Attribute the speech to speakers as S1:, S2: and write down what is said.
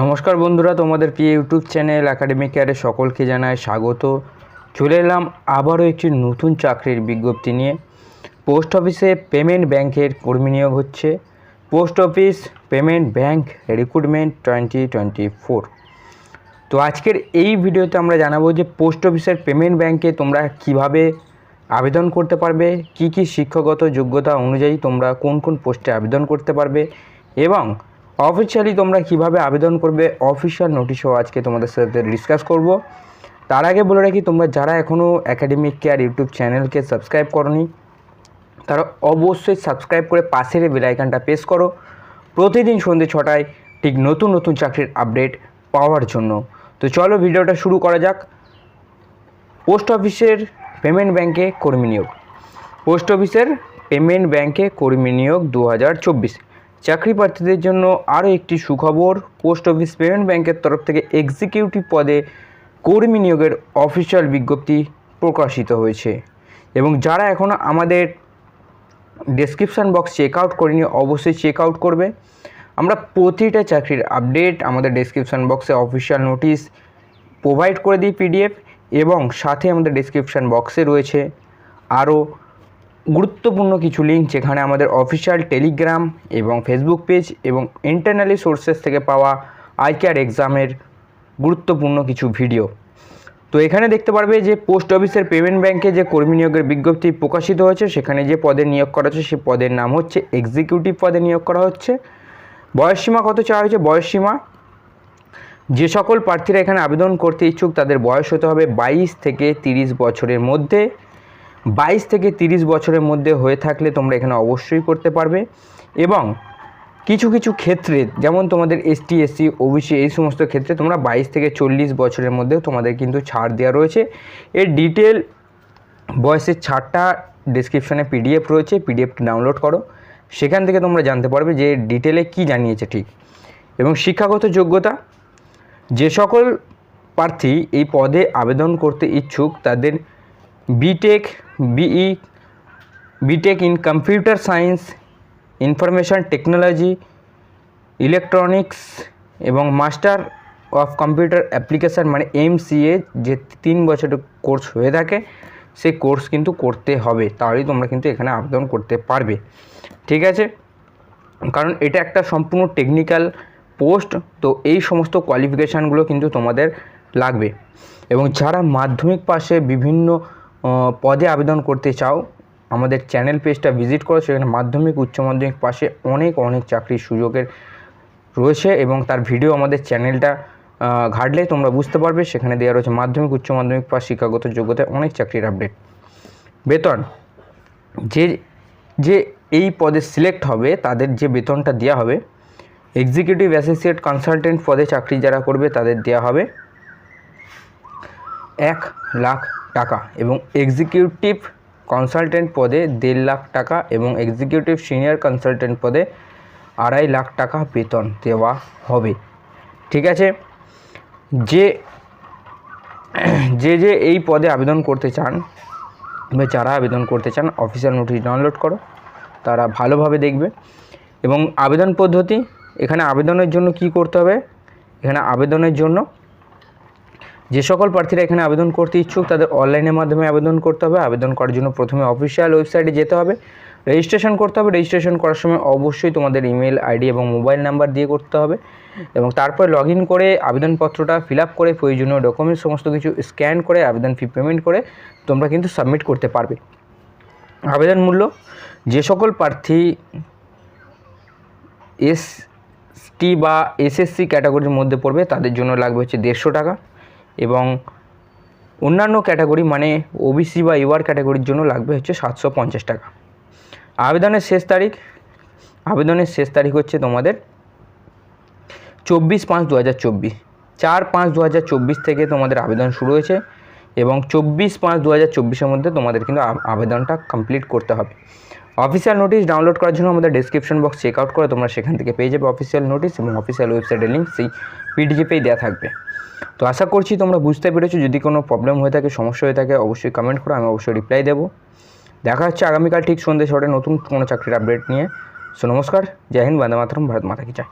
S1: নমস্কার বন্ধুরা, তোমাদের প্রিয় ইউটিউব চ্যানেল একাডেমিক কেয়ারে সকলকে জানায় স্বাগত। চলে এলাম আবারও একটি নতুন চাকরির বিজ্ঞপ্তি নিয়ে। পোস্ট অফিসে পেমেন্ট ব্যাংকের কর্মী নিয়োগ হচ্ছে। Post office payment bank recruitment twenty twenty four. তো আজকের এই ভিডিওতে আমরা জানাব যে পোস্ট অফিসের পেমেন্ট ব্যাংকে তোমরা কীভাবে আবেদন করতে পারবে, কি কি শিক্ষাগত যোগ্যতা অনুযায়ী তোমরা কোন কোন পোস্টে আবেদন করতে পারবে এবং অফিসিয়ালি তোমরা কীভাবে আবেদন করবে? অফিসিয়াল নোটিশও আজকে তোমাদের সাথে ডিসকাস করব। তার আগে বলে রাখি, তোমরা যারা এখনও একাডেমিক কেয়ার ইউটিউব চ্যানেলকে সাবস্ক্রাইব করনি, তারা অবশ্যই সাবস্ক্রাইব করে পাশের বেল আইকনটা প্রেস করো। প্রতিদিন সন্ধ্যে ছটায় ঠিক নতুন নতুন চাকরির আপডেট পাওয়ার জন্য। তো চলো ভিডিওটা শুরু করা যাক। পোস্ট অফিসের পেমেন্ট ব্যাংকে কর্মী নিয়োগ। পোস্ট অফিসের পেমেন্ট ব্যাংকে কর্মী নিয়োগ দু হাজার চব্বিশ। চাকরি প্রার্থীদের জন্য আরও একটি সুখবর, পোস্ট অফিস পেমেন্ট ব্যাংকের তরফ থেকে এক্সিকিউটিভ পদে কর্মী নিয়োগের অফিসিয়াল বিজ্ঞপ্তি প্রকাশিত হয়েছে। এবং যারা এখনও আমাদের ডেসক্রিপশান বক্স চেক আউট করিনি, অবশ্যই চেক আউট করবে। আমরা প্রতিটা চাকরির আপডেট আমাদের ডেসক্রিপশান বক্সে অফিসিয়াল নোটিশ প্রোভাইড করে দিই পিডিএফ এবং সাথে আমাদের ডেসক্রিপশান বক্সে রয়েছে আরও গুরুত্বপূর্ণ কিছু লিঙ্ক যেখানে আমাদের অফিসিয়াল টেলিগ্রাম এবং ফেসবুক পেজ এবং ইন্টারনালি সোর্সেস থেকে পাওয়া আইকেয়ার এক্সামের গুরুত্বপূর্ণ কিছু ভিডিও তো এখানে দেখতে পারবে যে পোস্ট অফিসের পেমেন্ট ব্যাংকে যে কর্মী নিয়োগের বিজ্ঞপ্তি প্রকাশিত হয়েছে, সেখানে যে পদে নিয়োগ করা হচ্ছে সেই পদের নাম হচ্ছে এক্সিকিউটিভ পদে নিয়োগ করা হচ্ছে। বয়সসীমা কত চাওয়া হয়েছে? বয়সসীমা যে সকল প্রার্থীরা এখানে আবেদন করতে ইচ্ছুক, তাদের বয়স হতে হবে বাইশ থেকে তিরিশ বছরের মধ্যে। বাইশ থেকে তিরিশ বছরের মধ্যে হয়ে থাকলে তোমরা এখানে অবশ্যই করতে পারবে। এবং কিছু কিছু ক্ষেত্রে, যেমন তোমাদের এসটি এসসি ওবিসি এই সমস্ত ক্ষেত্রে তোমরা বাইশ থেকে চল্লিশ বছরের মধ্যেও তোমাদের কিন্তু ছাড় দেওয়া রয়েছে। এর ডিটেল বয়সের ছাড়টা ডিসক্রিপশনে পিডিএফ রয়েছে পিডিএফটি ডাউনলোড করো। সেখান থেকে তোমরা জানতে পারবে যে ডিটেলে কি জানিয়েছে ঠিক। এবং শিক্ষাগত যোগ্যতা, যে সকল প্রার্থী এই পদে আবেদন করতে ইচ্ছুক, তাদের BTech BE BTech in computer science information technology electronics এবং মাস্টার অফ কম্পিউটার অ্যাপ্লিকেশান মানে এমসিএ যে তিন বছরের কোর্স হয়ে থাকে, সেই কোর্স কিন্তু করতে হবে। তাহলেই তোমরা কিন্তু এখানে আবেদন করতে পারবে। ঠিক আছে? কারণ এটা একটা সম্পূর্ণ টেকনিক্যাল পোস্ট তো এই সমস্ত কোয়ালিফিকেশানগুলো কিন্তু তোমাদের লাগবে। এবং যারা মাধ্যমিক পাশে বিভিন্ন পদে আবেদন করতে চাও, আমাদের চ্যানেল পেজটা ভিজিট করো, সেখানে মাধ্যমিক উচ্চ মাধ্যমিক পাশে অনেক অনেক চাকরির সুযোগের রয়েছে এবং তার ভিডিও আমাদের চ্যানেলটা ঘাটলে তোমরা বুঝতে পারবে, সেখানে দেওয়া রয়েছে মাধ্যমিক উচ্চ মাধ্যমিক পাশ শিক্ষাগত যোগ্যতায় অনেক চাকরির আপডেট বেতন, যে যে এই পদে সিলেক্ট হবে, তাদের যে বেতনটা দেওয়া হবে এক্সিকিউটিভ অ্যাসোসিয়েট কনসালটেন্ট পদে চাকরি যারা করবে, তাদের দেওয়া হবে এক লাখ টাকা এবং এক্সিকিউটিভ কনসালটেন্ট পদে দেড় লাখ টাকা এবং এক্সিকিউটিভ সিনিয়র কনসালটেন্ট পদে আড়াই লাখ টাকা বেতন দেওয়া হবে। ঠিক আছে? যে যে যে এই পদে আবেদন করতে চান বা যারা আবেদন করতে চান অফিসিয়াল নোটিশ ডাউনলোড করো, তারা ভালোভাবে দেখবে। এবং আবেদন পদ্ধতি, এখানে আবেদনের জন্য কি করতে হবে? এখানে আবেদনের জন্য যে সকল প্রার্থীরা এখানে আবেদন করতে ইচ্ছুক, তাদের অনলাইনের মাধ্যমে আবেদন করতে হবে। আবেদন করার জন্য প্রথমে অফিসিয়াল ওয়েবসাইটে যেতে হবে। রেজিস্ট্রেশন করতে হবে। রেজিস্ট্রেশন করার সময় অবশ্যই তোমাদের ইমেল, আইডি এবং মোবাইল নাম্বার দিয়ে করতে হবে এবং তারপর লগ করে আবেদনপত্রটা ফিল করে প্রয়োজনীয় ডকুমেন্টস, সমস্ত কিছু স্ক্যান করে আবেদন ফি পেমেন্ট করে তোমরা কিন্তু সাবমিট করতে পারবে। আবেদন মূল্য, যে সকল প্রার্থী এস টি বা এসএসসি ক্যাটাগরির মধ্যে পড়বে, তাদের জন্য লাগবে হচ্ছে দেড়শো টাকা। এবং অন্যান্য ক্যাটাগরি মানে ওবিসি বা ইউআর ক্যাটাগরির জন্য লাগবে হচ্ছে সাতশো পঞ্চাশ টাকা। আবেদনের শেষ তারিখ, আবেদনের শেষ তারিখ হচ্ছে তোমাদের চব্বিশ পাঁচ দু হাজার চব্বিশ। চার পাঁচ দু হাজার চব্বিশ থেকে তোমাদের আবেদন শুরু হয়েছে। চব্বিশ পাঁচ দু হাজার চব্বিশের মধ্যে তোমাদের কিন্তু আবেদনটা কমপ্লিট করতে হবে। অফিসিয়াল নোটিশ ডাউনলোড করার জন্য আমাদের ডিসক্রিপশন বক্স চেক আউট করে তোমরা সেখান থেকে পেয়ে যাবে অফিসিয়াল নোটিশ এবং অফিসিয়াল ওয়েবসাইটের লিঙ্ক সেই পিডিজিপেই দেওয়া থাকবে। তো আশা করছি তোমরা বুঝতে পেরেছ, যদি কোনো প্রবলেম হয়ে থাকে, সমস্যা হয়ে থাকে, অবশ্যই কমেন্ট করো, আমি অবশ্যই রিপ্লাই দেবো। দেখা হচ্ছে আগামীকাল ঠিক সন্ধ্যে ছটায় নতুন কোনো চাকরির আপডেট নিয়ে। সো নমস্কার, জয় হিন্দ, বন্দে মাতরম, ভারত মাতা কি চায়।